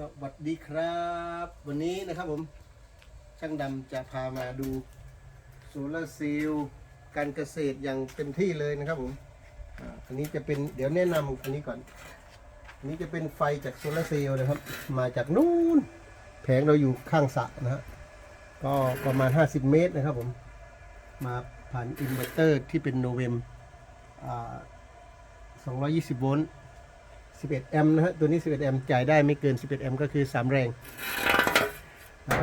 สวัสดีครับ วันนี้นะครับผมช่างดำจะพามาดูโซลาร์เซลล์การเกษตรอย่างเต็มที่เลยนะครับผมอันนี้จะเป็นเดี๋ยวแนะนำอันนี้ก่อนอันนี้จะเป็นไฟจากโซลาร์เซลล์นะครับ มาจากนู่นแผงเราอยู่ข้างสระนะฮะก็ประมาณ 50 เมตรนะครับผมมาผ่านอินเวอร์เตอร์ที่เป็นโนเวมอ่า220 โวลต์ 11 แอมป์นะฮะ ตัวนี้ 11 แอมป์จ่ายได้ไม่เกิน 11 แอมป์ก็คือ 3 แรง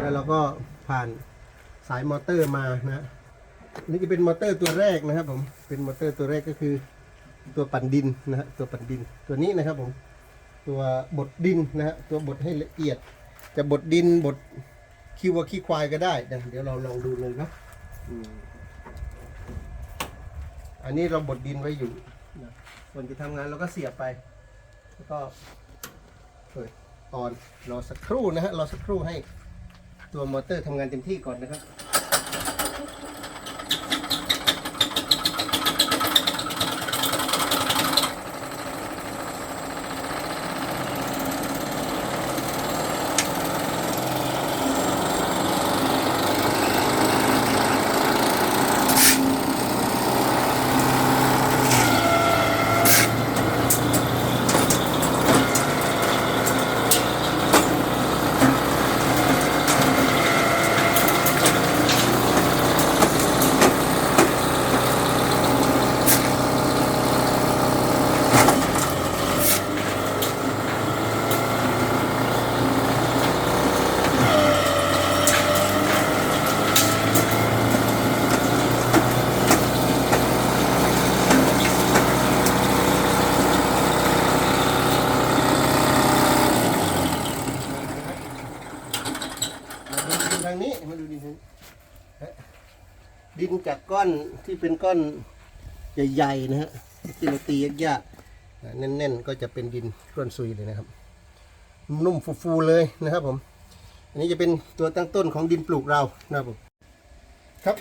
แล้วเราก็ผ่านสายมอเตอร์มานะนี่จะเป็นมอเตอร์ตัวแรกนะครับผม เป็นมอเตอร์ตัวแรกก็คือตัวปั่นดินนะฮะ ตัวปั่นดิน ตัวนี้นะครับผม ตัวบดดินนะฮะ ตัวบดให้ละเอียด จะบดดินบดขี้วัวขี้ควายก็ได้นะเดี๋ยวเราลองดูเลยนะอันนี้เราบดดินไว้อยู่นะส่วนจะทำงานเราก็เสียบไป แล้วก็เปิดออนรอสักครู่นะฮะรอสักครู่ให้ตัวมอเตอร์ทำงานเต็มที่ก่อนนะครับ มาดูดินทางนี้มาดูดินทางนี้ฮะ ดินจากก้อนที่เป็นก้อนใหญ่ๆนะฮะที่เราตียากๆแน่นๆ ก็จะเป็นดินก้อนซุยเลยนะครับ นุ่มฟูๆเลยนะครับผม อันนี้จะเป็นตัวตั้งต้นของดินปลูกเรานะครับผมครับ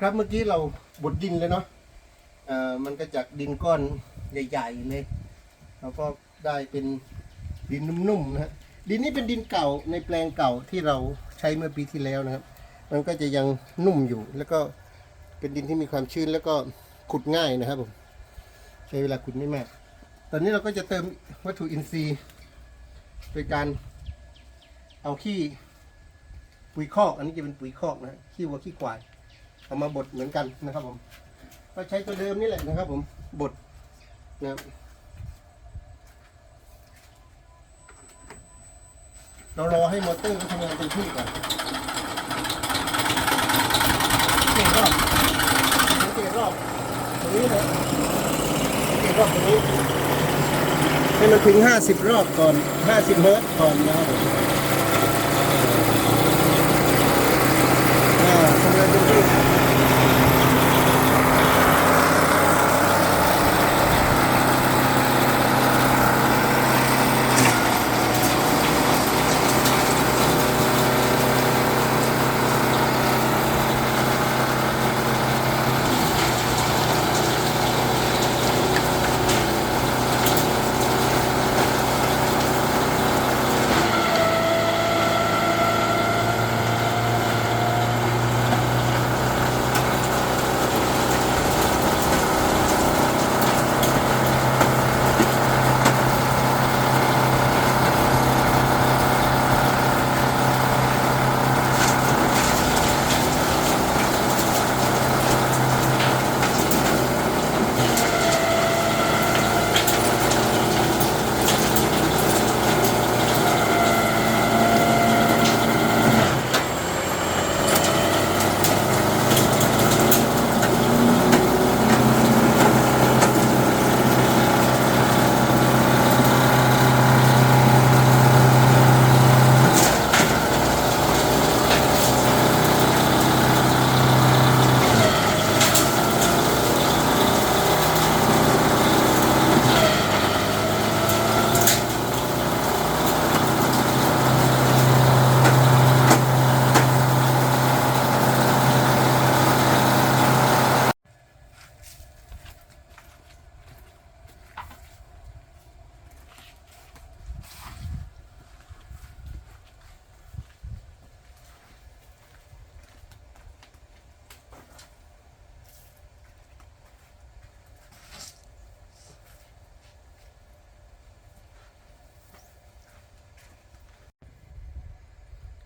ครับเมื่อกี้เราบดดินเลยเนาะอ่อมันก็จากดินก้อนใหญ่ ๆ เลยเราก็ได้เป็นดินนุ่มๆนะฮะดินนี้เป็นดินเก่าในแปลงเก่าที่เราใช้เมื่อปีที่แล้วนะครับ มันก็จะยังนุ่มอยู่ แล้วก็เป็นดินที่มีความชื้นแล้วก็ขุดง่ายนะครับผมใช้เวลาขุดไม่มาก ตอนนี้เราก็จะเติมวัตถุอินทรีย์ โดยการเอาขี้ปุ๋ยคอก อันนี้จะเป็นปุ๋ยคอกนะขี้วัวขี้ควายเอามาบดเหมือนกันนะครับผมก็ใช้ตัวเดิมนี่แหละนะครับผมบดนะครับเรารอให้มอเตอร์เขาทำงานเต็มที่ก่อนเจ็ดรอบเจ็ดรอบตรง นี้นะเจ็ดรอบตรงนี้ให้มันถึงห้าสิบรอบก่อนห้าสิบเฮิร์ตซ์ก่อนนะครับ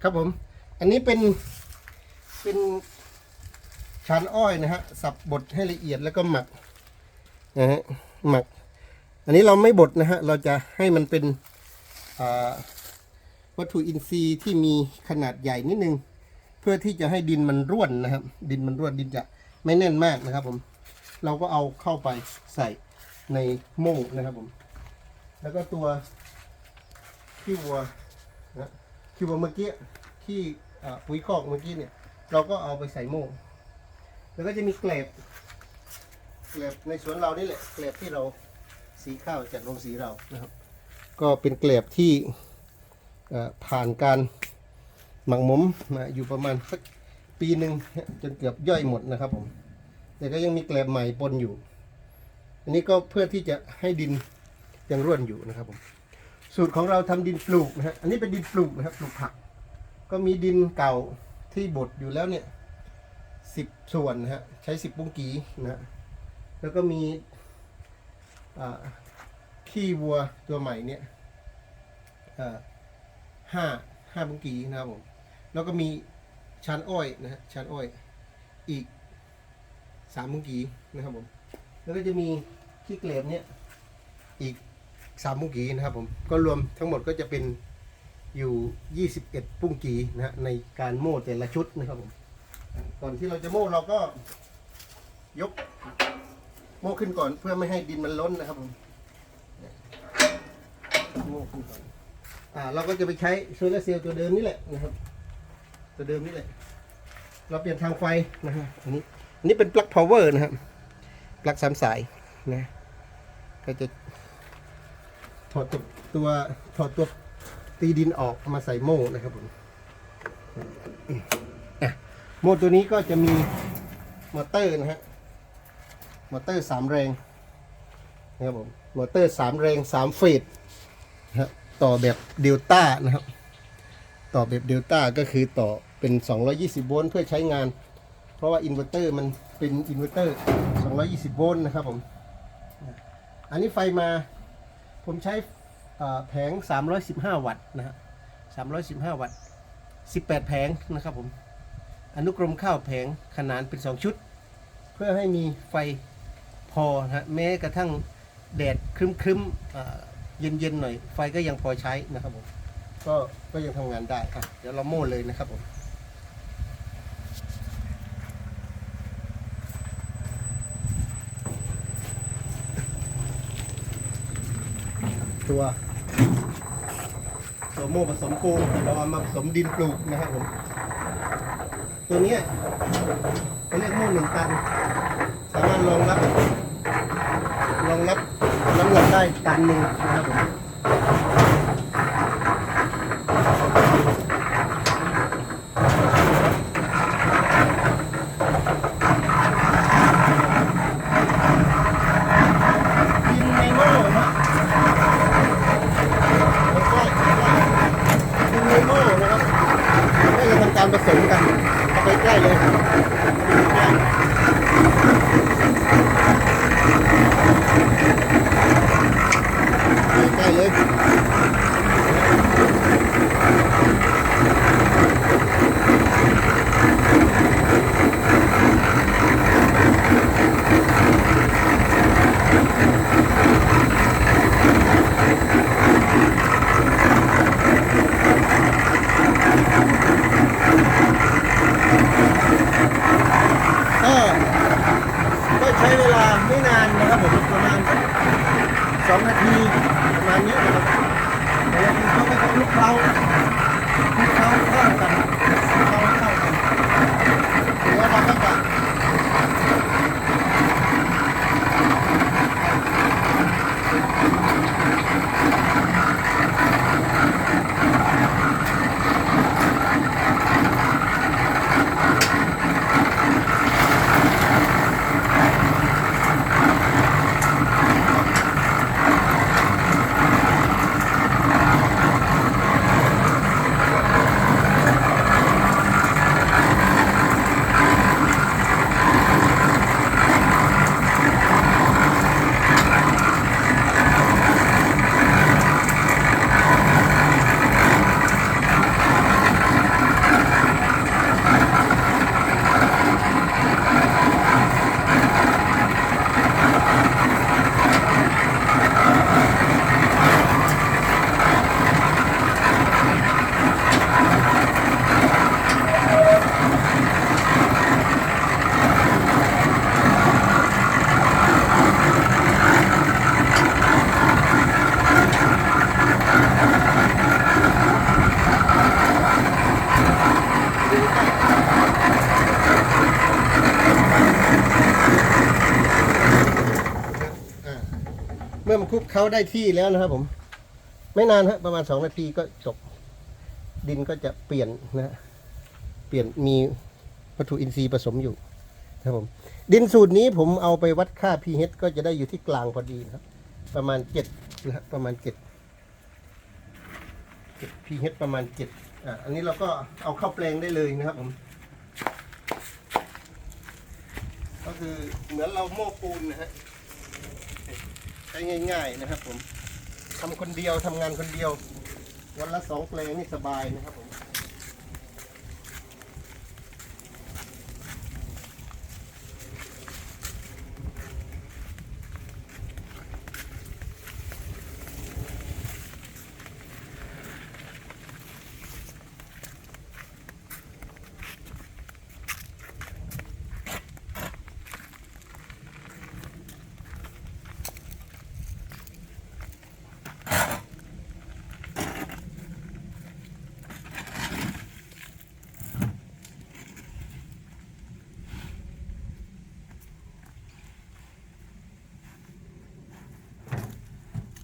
ครับผม อันนี้เป็นเป็นชานอ้อยนะฮะสับบดให้ละเอียดแล้วก็หมักนะฮะหมัก อันนี้เราไม่บดนะฮะเราจะให้มันเป็นวัตถุอินทรีย์ที่มีขนาดใหญ่นิดนึง เพื่อที่จะให้ดินมันร่วนนะครับ ดินมันร่วนดินจะไม่แน่นมากนะครับผม เราก็เอาเข้าไปใส่ในโม่นะครับผม แล้วก็ตัวขี้วัวนะ ขี้วัวเมื่อกี้ที่ปุ๋ยคอกเมื่อกี้เนี่ย เราก็เอาไปใส่โม่แล้วก็จะมีเกล็ดเกล็ดในสวนเรานี่แหละเกล็ดที่เราสีข้าวจากโรงสีเรานะครับ ก็เป็นเกล็ดที่ผ่านการหมักหมมมาอยู่ประมาณสักปีหนึ่งจนเกือบย่อยหมดนะครับผมแต่ก็ยังมีเกล็ดใหม่ปนอยู่ อันนี้ก็เพื่อที่จะให้ดินยังร่วนอยู่นะครับผม สูตรของเราทำดินปลูกนะฮะอันนี้เป็นดินปลูกนะครับปลูกผัก ก็มีดินเก่าที่บดอยู่แล้วเนี่ยสิบส่วนนะฮะใช้สิบปุ้งกีนะฮะแล้วก็มีขี้วัวตัวใหม่เนี่ยห้าห้าปุ้งกีนะครับผมแล้วก็มีชานอ้อยนะฮะชานอ้อยอีกสามปุ้งกีนะครับผมแล้วก็จะมีขี้เกล็บเนี่ยอีก สามปุ้งกีนะครับผมก็รวมทั้งหมดก็จะเป็นอยู่ 21 ปุ้งกีนะฮะในการโม่แต่ละชุดนะครับผมก่อนที่เราจะโม่เราก็ยกโม่ขึ้นก่อนเพื่อไม่ให้ดินมันล้นนะครับผมโม่ขึ้นก่อนอ่าเราก็จะไปใช้โซลาร์เซลล์ตัวเดิมนี่แหละนะครับ ตัวเดิมนี่แหละ เราเปลี่ยนทางไฟนะฮะอันนี้อันนี้เป็นปลั๊กพาวเวอร์นะครับปลั๊กสามสายนะก็จะ ถอดตัวตัวถอดตัวตีดินออกมาใส่โม่นะครับผมโม่ตัวนี้ก็จะมีมอเตอร์นะฮะมอเตอร์สามแรงนะครับผมมอเตอร์สามแรงสามเฟสนะฮะต่อแบบเดลต้านะครับ ต่อแบบเดลต้าก็คือต่อเป็น 220 โวลต์เพื่อใช้งาน เพราะว่าอินเวอร์เตอร์มันเป็นอินเวอร์เตอร์ 220 โวลต์นะครับผม อันนี้ไฟมา ผมใช้อ่าแผง 315 วัตต์นะฮะ315 วัตต์ 18 แผงนะครับผม อนุกรมข้าวแผงขนานเป็น 2 ชุด เพื่อให้มีไฟพอนะฮะแม้กระทั่งแดดครึ้มๆอ่าเย็นๆหน่อย ไฟก็ยังพอใช้นะครับผม ก็ก็ยังทำงานได้อะเดี๋ยวเราโม่เลยนะครับผม ตัวตัวโม่ผสมปูนเราเอามาผสมดินปลูกนะครับผมตัวนี้เขาเรียกโม่หนึ่งตัน สามารถรองรับรองรับน้ำหนักได้ตันหนึ่งนะครับผม ดินในโม่นะดินในโม่นะครับก็จะทำการผสมกันเอาไปใกล้เลยใกล้เลยก็ก็ใช้เวลาไม่นานนะครับผมประมาณ สองนาทีประมาณนี้นะครับแต่เราคือเขาก็ต้องคลุกเคล้าลุกเคล้าเข้ากัน เขาได้ที่แล้วนะครับ ผม ไม่นานฮะประมาณสองนาทีก็จบ ดินก็จะเปลี่ยนนะฮะเปลี่ยนมีวัตถุอินทรีย์ผสมอยู่นะครับผม ดินสูตรนี้ผมเอาไปวัดค่า pH ก็จะได้อยู่ที่กลางพอดีนะครับ ประมาณเจ็ดนะฮะประมาณเจ็ด pH ประมาณเจ็ดอะอันนี้เราก็เอาเข้าแปลงได้เลยนะครับผมก็คือเหมือนเราโม้ปูนนะฮะ ใช้ง่าย ๆนะครับผมทำคนเดียวทำงานคนเดียว วันละสองแปลงนี่สบายนะครับผม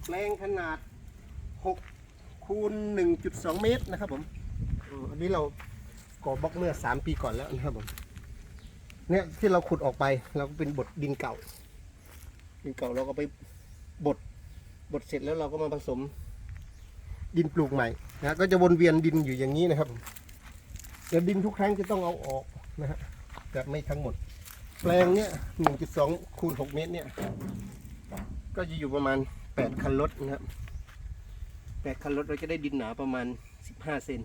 แปลงขนาด 6 คูณ 1.2 เมตรนะครับผมอออันนี้เราก่อบล็อกเมื่อ 3 ปีก่อนแล้วนะครับผมเนี่ยที่เราขุดออกไปเราก็เป็นบดดินเก่า ดินเก่าเราก็ไปบดบดเสร็จแล้วเราก็มาผสม ดินปลูกใหม่นะก็จะวนเวียนดินอยู่อย่างนี้นะครับผมแต่ดินทุกครั้งจะต้องเอาออกนะฮะแต่ไม่ทั้งหมด แปลงเนี่ย 1.2 คูณ 6 เมตรเนี่ย ก็จะอยู่ประมาณ 8คันรถนะครับ8คันรถเราจะได้ดินหนาประมาณ15เซน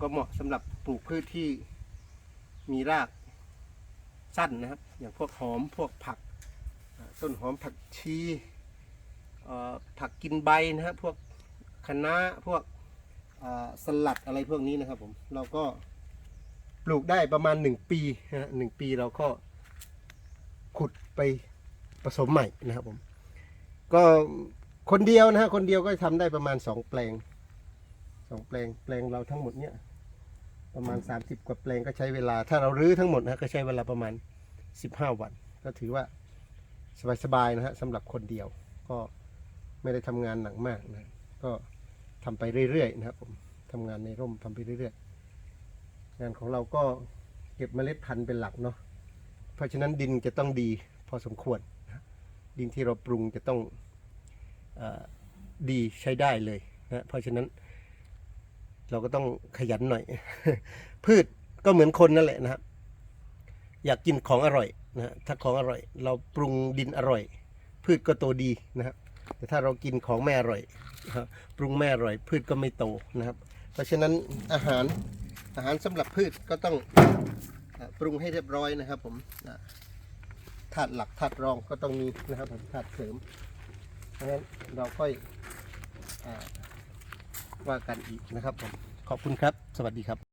ก็เหมาะสำหรับปลูกพืชที่มีรากสั้นนะครับ อย่างพวกหอมพวกผักต้นหอมผักชีผักกินใบนะครับพวกคะน้าพวกสลัดอะไรพวกนี้นะครับผมเราก็ปลูกได้ประมาณ 1 ปีนะฮะหนึ่งปีเราก็ขุดไปผสมใหม่นะครับผม ก็คนเดียวนะฮะคนเดียวก็ทำได้ประมาณสองแปลงสองแปลงแปลงเราทั้งหมดเนี่ยประมาณ 30 กว่าแปลงก็ใช้เวลา ถ้าเรารื้อทั้งหมดนะก็ใช้เวลาประมาณ 15 วัน ก็ถือว่าสบายๆนะฮะสำหรับคนเดียว ก็ไม่ได้ทำงานหนักมากนะก็ทำไปเรื่อยๆนะครับผมทำงานในร่มทำไปเรื่อยๆ งานของเราก็เก็บเมล็ดพันธุ์เป็นหลักเนาะเพราะฉะนั้นดินจะต้องดีพอสมควร ดินที่เราปรุงจะต้องอดีใช้ได้เลยนะเพราะฉะนั้น เราก็ต้องขยันหน่อย พืชก็เหมือนคนนั่นแหละนะครับอยากกินของอร่อยนะถ้าของอร่อย เราปรุงดินอร่อย พืชก็โตดีนะครับแต่ถ้าเรากินของไม่อร่อยนะครับปรุงไม่อร่อย พืชก็ไม่โตนะครับ เพราะฉะนั้นอาหารอาหารสำหรับพืชก็ต้องปรุงให้เรียบร้อยนะครับผมอะ ธาตุหลักธาตุรองก็ต้องมีนะครับผมธาตุเสริมเพราะฉะนั้นเราค่อยอว่ากันอีกนะครับผมขอบคุณครับ สวัสดีครับ